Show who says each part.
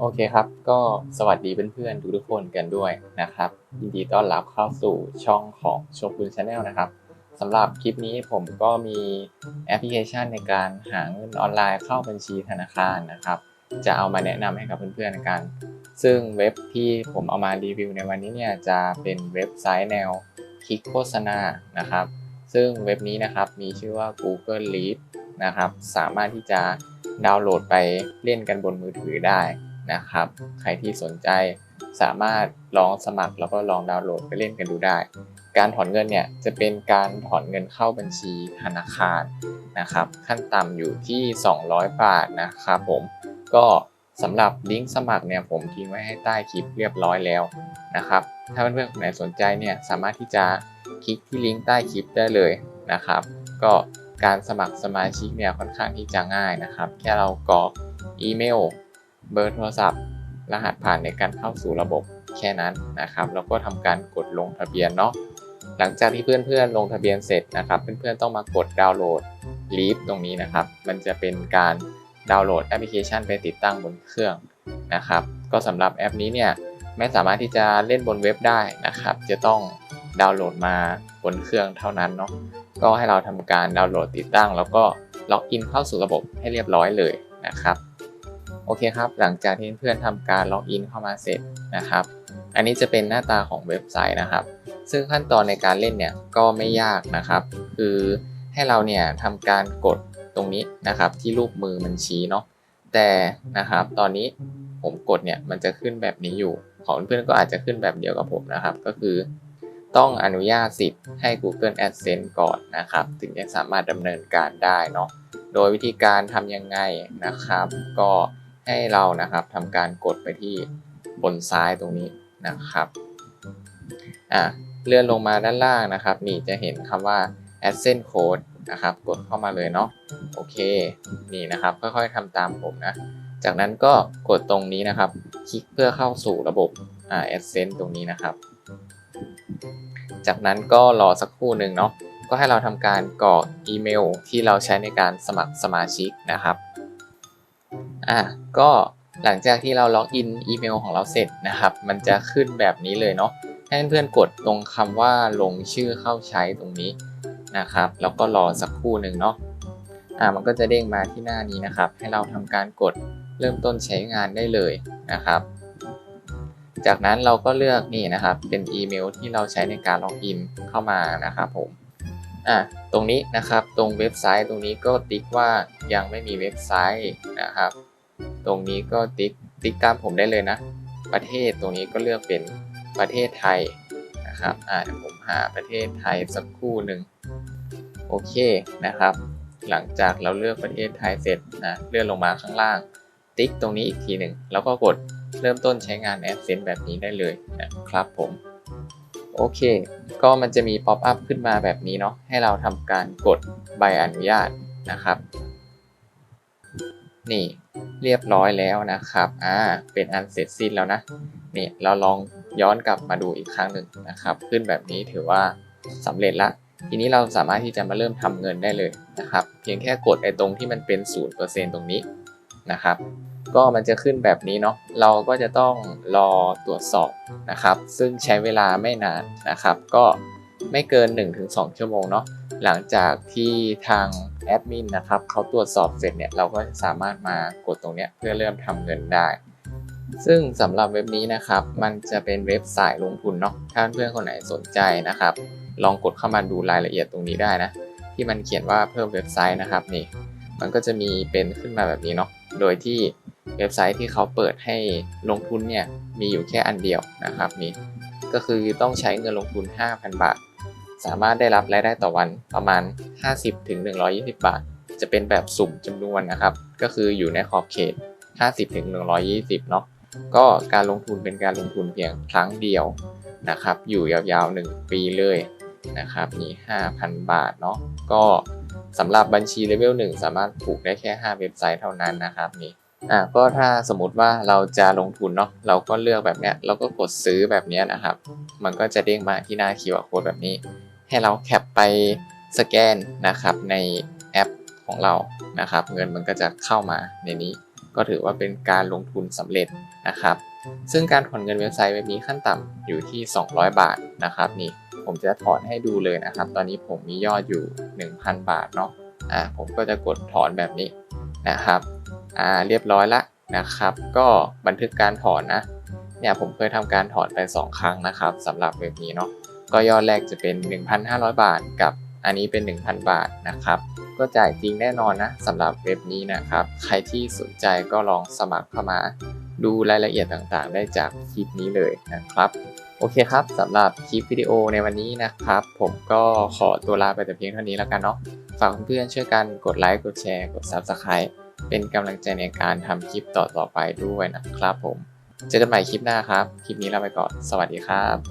Speaker 1: โอเคครับ ก็สวัสดีเพื่อนๆทุกๆคนกันด้วยนะครับ ยินดีต้อนรับเข้าสู่ช่องของโชกุนชาแนลนะครับสำหรับคลิปนี้ผมก็มีแอปพลิเคชันในการหาเงินออนไลน์เข้าบัญชีธนาคารนะครับ จะเอามาแนะนำให้กับเพื่อนๆในการซึ่งเว็บที่ผมเอามารีวิวในวันนี้เนี่ยจะเป็นเว็บไซต์แนวคลิกโฆษณานะครับ ซึ่งเว็บนี้นะครับมีชื่อว่า Google Lead นะครับ สามารถที่จะดาวน์โหลดไปเล่นกันบนมือถือได้ นะครับ ใครที่สนใจสามารถลองสมัครแล้วก็ลองดาวน์โหลดไปเล่นกันดูได้ การถอนเงินเนี่ยจะเป็นการถอนเงินเข้าบัญชีธนาคารนะครับ ขั้นต่ำอยู่ที่ 200 บาทนะครับผมก็สำหรับลิงก์สมัครเนี่ยผมทิ้งไว้ให้ใต้คลิปเรียบร้อยแล้วนะครับ ถ้าเพื่อนๆคนไหนสนใจเนี่ยสามารถที่จะคลิกที่ลิงก์ใต้คลิปได้เลยนะครับ ก็การสมัครสมาชิกเนี่ยค่อนข้างที่จะง่ายนะครับ แค่เรากรอกอีเมล เบอร์โทรศัพท์ รหัสผ่านในการเข้าสู่ระบบแค่นั้นนะครับแล้วก็ทำการกดลงทะเบียนเนาะหลังจากที่เพื่อนๆลงทะเบียนเสร็จนะครับ เพื่อนๆต้องมากดดาวน์โหลดลีฟตรงนี้นะครับ มันจะเป็นการดาวน์โหลดแอปพลิเคชันไปติดตั้งบนเครื่องนะครับ ก็สำหรับแอปนี้เนี่ยไม่สามารถที่จะเล่นบนเว็บได้นะครับ จะต้องดาวน์โหลดมาบนเครื่องเท่านั้นเนาะก็ให้เราทำการดาวน์โหลดติดตั้ง แล้วก็ล็อกอินเข้าสู่ระบบให้เรียบร้อยเลยนะครับ โอเคครับ หลังจากที่เพื่อนทำการล็อกอินเข้ามาเสร็จนะครับ อันนี้จะเป็นหน้าตาของเว็บไซต์นะครับ ซึ่งขั้นตอนในการเล่นเนี่ยก็ไม่ยากนะครับ คือให้เราเนี่ยทำการกดตรงนี้นะครับ ที่รูปมือมันชี้เนาะ แต่นะครับตอนนี้ผมกดเนี่ยมันจะขึ้นแบบนี้อยู่ ของเพื่อนก็อาจจะขึ้นแบบเดียวกับผมนะครับ ก็คือต้องอนุญาตสิทธิ์ให้ Google Adsense ก่อนนะครับ ถึงจะสามารถดำเนินการได้เนาะ โดยวิธีการทำยังไงนะครับ ก็ ให้เรานะครับทำการกดไปที่บนซ้ายตรงนี้นะครับอะเลื่อนลงมาด้านล่างนะครับ นี่จะเห็นคำว่า Adsense Code นะครับ กดเข้ามาเลยเนาะโอเค นี่นะครับ ค่อยๆทำตามผมนะ จากนั้นก็กดตรงนี้นะครับ คลิกเพื่อเข้าสู่ระบบอ่า Adsense ตรงนี้นะครับ จากนั้นก็รอสักครู่หนึ่งเนาะก็ให้เราทำการกรอกอีเมลที่เราใช้ในการสมัครสมาชิกนะครับ อะก็หลังจากที่เราล็อกอินอีเมลของเราเสร็จนะครับ มันจะขึ้นแบบนี้เลยเนาะให้เพื่อนกดตรงคำว่าลงชื่อเข้าใช้ตรงนี้นะครับ แล้วก็รอสักครู่หนึ่งเนาะอะมันก็จะเด้งมาที่หน้านี้นะครับ ให้เราทำการกดเริ่มต้นใช้งานได้เลยนะครับ จากนั้นเราก็เลือกนี่นะครับ เป็นอีเมลที่เราใช้ในการล็อกอินเข้ามานะครับผมอะตรงนี้นะครับตรงเว็บไซต์ตรงนี้ก็ติ๊กว่ายังไม่มีเว็บไซต์นะครับ ตรงนี้ก็ติ๊กติ๊กตามผมได้เลยนะ ประเทศตรงนี้ก็เลือกเป็นประเทศไทยนะครับอ่าเดี๋ยวผมหาประเทศไทยสักครู่หนึ่งโอเคนะครับ หลังจากเราเลือกประเทศไทยเสร็จนะเลื่อนลงมาข้างล่าง ติ๊กตรงนี้อีกทีหนึ่งแล้วก็กดเริ่มต้นใช้งาน AdSense แบบนี้ได้เลยนะครับผมโอเค ก็มันจะมีป๊อปอัพขึ้นมาแบบนี้เนาะให้เราทำการกดใบอนุญาตนะครับ นี่เรียบร้อยแล้วนะครับอ่าเป็นอันเสร็จสิ้นแล้วนะนี่เราลองย้อนกลับมาดูอีกครั้งหนึ่งนะครับ ขึ้นแบบนี้ถือว่าสำเร็จละ ทีนี้เราสามารถที่จะมาเริ่มทำเงินได้เลยนะครับ เพียงแค่กดไอ้ตรงที่มันเป็น 0%ตรงนี้นะครับก็มันจะขึ้นแบบนี้เนาะ เราก็จะต้องรอตรวจสอบนะครับ ซึ่งใช้เวลาไม่นานนะครับ ก็ไม่เกิน 1-2 ชั่วโมงเนาะ หลังจากที่ทางแอดมินนะครับเขาตรวจสอบเสร็จเนี่ยเราก็สามารถมากดตรงเนี้ยเพื่อเริ่มทำเงินได้ ซึ่งสำหรับเว็บนี้นะครับ มันจะเป็นเว็บสายลงทุนเนาะถ้าเพื่อนคนไหนสนใจนะครับ ลองกดเข้ามาดูรายละเอียดตรงนี้ได้นะ ที่มันเขียนว่าเพิ่มเว็บไซต์นะครับนี่ มันก็จะมีเป็นขึ้นมาแบบนี้เนาะโดยที่เว็บไซต์ที่เขาเปิดให้ลงทุนเนี่ยมีอยู่แค่อันเดียวนะครับนี่ก็คือต้องใช้เงินลงทุน 5,000 บาท สามารถได้รับรายได้ต่อวันประมาณ 50-120 บาท จะเป็นแบบสุ่มจำนวนนะครับ ก็คืออยู่ในขอบเขต 50-120 เนาะก็การลงทุนเป็นการลงทุนเพียงครั้งเดียวนะครับ อยู่ยาวๆ 1 ปีเลยนะครับนี่5,000 บาทเนาะก็สำหรับบัญชีเลเวล1สามารถผูกได้แค่ 5 เว็บไซต์เท่านั้นนะครับนี่ อ่าก็ถ้าสมมติว่าเราจะลงทุนเนาะเราก็เลือกแบบเนี้ยเราก็กดซื้อแบบเนี้ยนะครับ มันก็จะเด้งมาที่หน้า QR code แบบนี้ ให้เราแคปไปสแกนนะครับในแอปของเรานะครับ เงินมันก็จะเข้ามาในนี้ ก็ถือว่าเป็นการลงทุนสำเร็จนะครับ ซึ่งการถอนเงินเว็บไซต์เว็บนี้ขั้นต่ำอยู่ที่ 200 บาทนะครับนี่ผมจะถอนให้ดูเลยนะครับ ตอนนี้ผมมียอดอยู่ 1,000 บาทเนาะอ่าผมก็จะกดถอนแบบนี้นะครับ อ่าเรียบร้อยละนะครับ ก็บันทึกการถอนนะเนี่ยผมเคยทำการถอนไป 2 ครั้งนะครับสำหรับเว็บนี้เนาะก็ยอดแรกจะเป็น 1,500 บาทกับอันนี้เป็น 1,000 บาทนะครับ ก็จ่ายจริงแน่นอนนะสำหรับเว็บนี้นะครับ ใครที่สนใจก็ลองสมัครเข้ามาดูรายละเอียดต่างๆ ได้จากคลิปนี้เลยนะครับ โอเคครับสำหรับคลิปวิดีโอในวันนี้นะครับ ผมก็ขอตัวลาไปแต่เพียงเท่านี้แล้วกันเนาะฝากเพื่อนๆช่วยกันกดไลค์กดแชร์กด Subscribe เป็นกำลังใจในการทำคลิปต่อๆไปด้วยนะครับผม เจอกันใหม่คลิปหน้าครับ คลิปนี้ลาไปก่อน สวัสดีครับ